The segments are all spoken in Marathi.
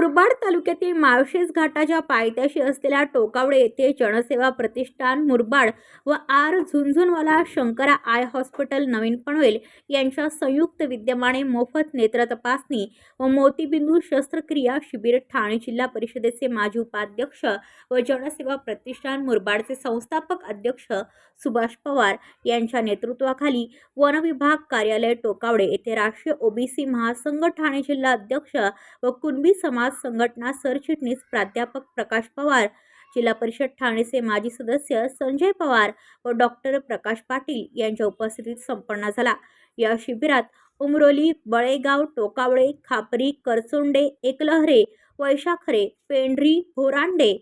मुरबाड तालुक्यातील माळशेज घाटाच्या पायथ्याशी असलेल्या टोकावडे येथे जनसेवा प्रतिष्ठान मुरबाड व R Jhunjhunwala Shankara eye hospital Navin Panvel यांच्या संयुक्त विद्यमाने मोफत नेत्र तपासणी व मोतीबिंदू शस्त्रक्रिया शिबिर ठाणे जिल्हा परिषदेचे माजी उपाध्यक्ष व जनसेवा प्रतिष्ठान मुरबाडचे संस्थापक अध्यक्ष सुभाष पवार यांच्या नेतृत्वाखाली वनविभाग कार्यालय टोकावडे येथे राष्ट्रीय ओबीसी महासंघ ठाणे जिल्हा अध्यक्ष व कुणबी समाज संघटना सरचिटणीस प्राध्यापक प्रकाश पवार जिल्हा परिषद ठाणेचे माजी सदस्य संजय पवार व डॉक्टर प्रकाश पाटील यांच्या उपस्थितीत संपन्न झाला. या शिबिरात उमरोली बळेगाव टोकावळे खापरी करचोंडे एकलहरे वैशाखरे पेंढरी भोरांडे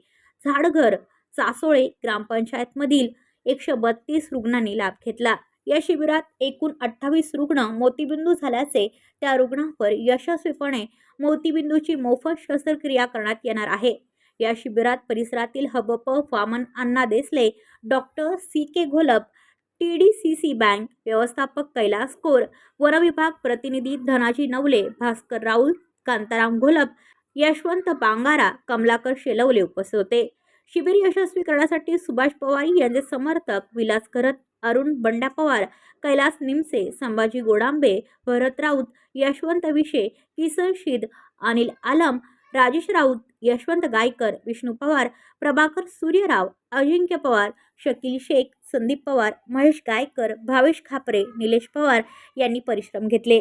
झाडघर चासोळे ग्रामपंचायतमधील एकशे बत्तीस रुग्णांनी लाभ घेतला. या शिबिरात एकूण अठ्ठावीस रुग्ण मोतीबिंदू झाल्याचे त्या रुग्णांवर यशस्वीपणे मोतीबिंदूची मोफत शस्त्रक्रिया करण्यात येणार आहे. या शिबिरात परिसरातील हबप Waman Anna Desale doctor C K Gholap T D C C bank व्यवस्थापक कैलास कोर वनविभाग प्रतिनिधी धनाजी नवले भास्कर राऊत कांताराम घोलप यशवंत बांगारा कमलाकर शेलवले उपस्थित होते. शिबिर यशस्वी करण्यासाठी सुभाष पवार यांचे समर्थक विलास करत अरुण बंडा पवार कैलास निमसे संभाजी गोडांबे भरत राऊत यशवंत विशे किसन शीद अनिल आलम राजेश राऊत यशवंत गायकर विष्णू पवार प्रभाकर सूर्यराव अजिंक्य पवार शकील शेख संदीप पवार महेश गायकर भावेश खापरे निलेश पवार यांनी परिश्रम घेतले.